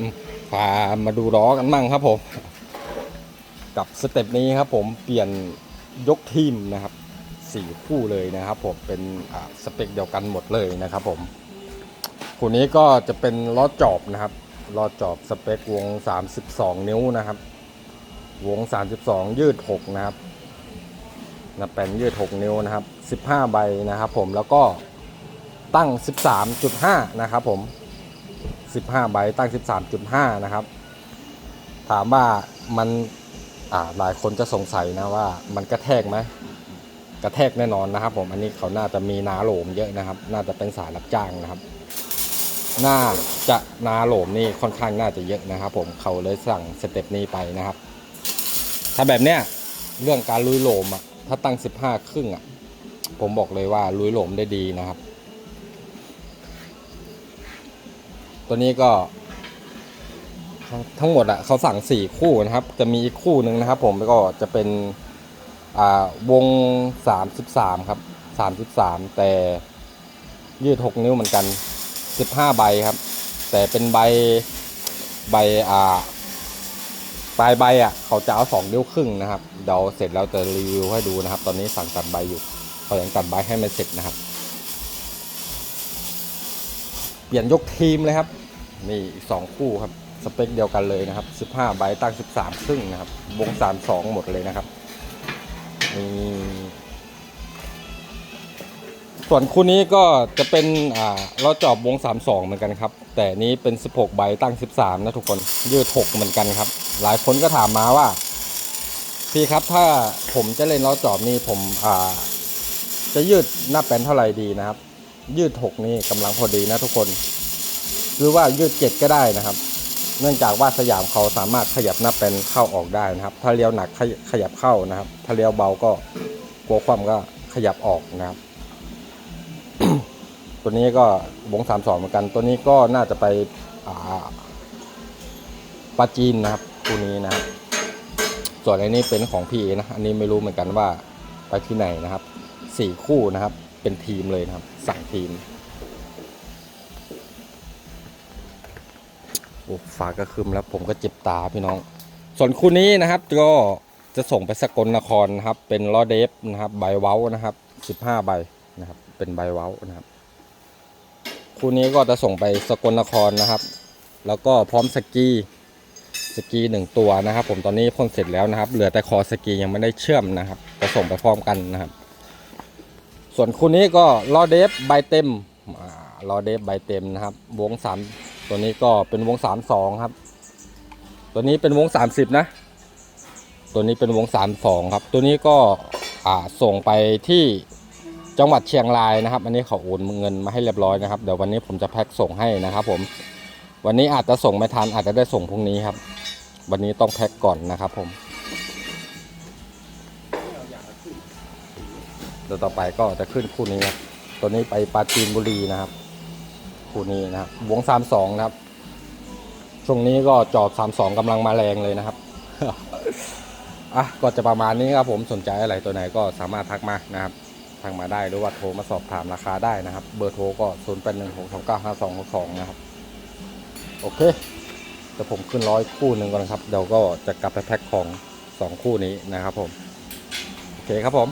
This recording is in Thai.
มพามาดูล้อกันมั่งครับผม กับสเต็ปนี้ครับผมเปลี่ยนยกทีมนะครับสี่คู่เลยนะครับผมเป็นสเปคเดียวกันหมดเลยนะครับผมคู่นี้ก็จะเป็นล้อจอบนะครับล้อจอบสเปควง 32 นิ้วนะครับ วง 32 ยืด 6 นะครับนะเป็นยืด 6 นิ้วนะครับ 15 ใบนะครับผมแล้วก็ตั้ง 13.5 นะครับผม 15 ใบตั้ง 13.5 นะครับ ถามว่ามันหลายคนจะสงสัยนะว่ามันกระแทกไหมกระแทกแน่นอนนะครับ ผมอันนี้เขาน่าจะมีนาโหลมเยอะนะครับ น่าจะเป็นสายรับจ้างนะครับน่าจะนาโหลมนี่ค่อนข้างน่าจะเยอะนะครับ ผมเขาเลยสั่งสเต็ปนี้ไปนะครับ ถ้าแบบเนี้ยเรื่องการลุยโหลมอะถ้าตั้ง 15 ครึ่งอะผมบอกเลยว่าลุยโหลมได้ดีนะครับ ตัวนี้ก็ ทั้งหมดอะเขาสั่ง4คู่นะครับ จะมีอีกคู่หนึ่งนะครับ ผมก็จะเป็นอ่าวง33ครับ33แต่ยืด6นิ้วเหมือนกัน15ใบครับ แต่เป็นใบใบอ่าปลายใบอะเขาจะเอา2นิ้วครึ่งนะครับเดี๋ยวเสร็จแล้วจะรีวิวให้ดูนะครับ ตอนนี้สั่งตัดใบอยู่เขายังตัดใบให้ไม่เสร็จนะครับ เปลี่ยนยกทีมเลยครับนี่อีกสองคู่ครับสเปคเดียวกันเลยนะครับ 15 ใบตั้ง 13 ครึ่งนะครับวง 32 หมดเลยนะครับนี่ส่วนคู่นี้ก็จะเป็นอ่าเราจอบวง 32 เหมือนกันครับ แต่นี้เป็น 16 ใบตั้ง 13 นะทุกคน ยืด 6 เหมือนกันครับ หลายคนก็ถามมาว่า พี่ครับถ้าผมจะเล่นล้อจอบนี่ผมอ่าจะยืดหน้าแป้นเท่าไหร่ดีนะครับ ยืด 6 นี่กำลังพอดีนะทุกคน หรือว่ายืด 7 ก็ได้นะครับ เนื่องจากว่าสยามเขาสามารถขยับหน้าเป็นเข้าออกได้นะครับ ถ้าเลี้ยวหนักขยขยับเข้านะครับ ถ้าเลี้ยวเบาก็กลัวความก็ขยับออกนะครับ ตัวนี้ก็วงสามสองเหมือนกัน ตัวนี้ก็น่าจะไปอ่าปาจีนนะครับตัวนี้นะครับส่วนอันนี้เป็นของพี่นะ อันนี้ไม่รู้เหมือนกันว่าไปที่ไหนนะครับสี่คู่นะครับ เป็นทีมเลยนะครับ สั่งทีมโอ้ฟ้าก็ครึมแล้วผมก็เจ็บตาพี่น้อง ส่วนคู่นี้นะครับก็จะส่งไปสกลนครนะครับ เป็นล้อเดฟนะครับใบเว้านะครับ 15 ใบนะครับ เป็นใบเว้านะครับ คู่นี้ก็จะส่งไปสกลนครนะครับ แล้วก็พร้อมสกีสกีหนึ่งตัวนะครับ ผมตอนนี้พ่นเสร็จแล้วนะครับ เหลือแต่คอสกียังไม่ได้เชื่อมนะครับจะส่งไปพร้อมกันนะครับ ส่วนคู่นี้ก็ล้อเดฟใบเต็มล้อเดฟใบเต็มนะครับ วงสามตัวนี้ก็เป็นวงสามสองครับ ตัวนี้เป็นวงสามสิบนะ ตัวนี้เป็นวงสามสองครับ ตัวนี้ก็ส่งไปที่จังหวัดเชียงรายนะครับ อันนี้เขาโอนเงินมาให้เรียบร้อยนะครับ เดี๋ยววันนี้ผมจะแพ็คส่งให้นะครับ ผม วันนี้อาจจะส่งไม่ทันอาจจะได้ส่งพรุ่งนี้ครับ วันนี้ต้องแพ็คก่อนนะครับผม เดี๋ยวต่อไปก็จะขึ้นคู่นี้ครับตัวนี้ไปปราจีนบุรีนะครับคู่นี้นะครับวงสามสองนะครับ ช่วงนี้ก็จอบสามสองกำลังมาแรงเลยนะครับอะก็จะประมาณนี้ครับผมสนใจอะไรตัวไหนก็สามารถทักมานะครับทักมาได้หรือว่าโทรมาสอบถามราคาได้นะครับ เบอร์โทรก็ศูนย์แปดหนึ่งหกสองเก้าห้าสองหกสองนะครับ โอเคเดี๋ยวผมขึ้นร้อยคู่หนึ่งก่อนครับเดี๋ยวก็จะกลับไปแพ็คของสองคู่นี้นะครับผม โอเคครับผม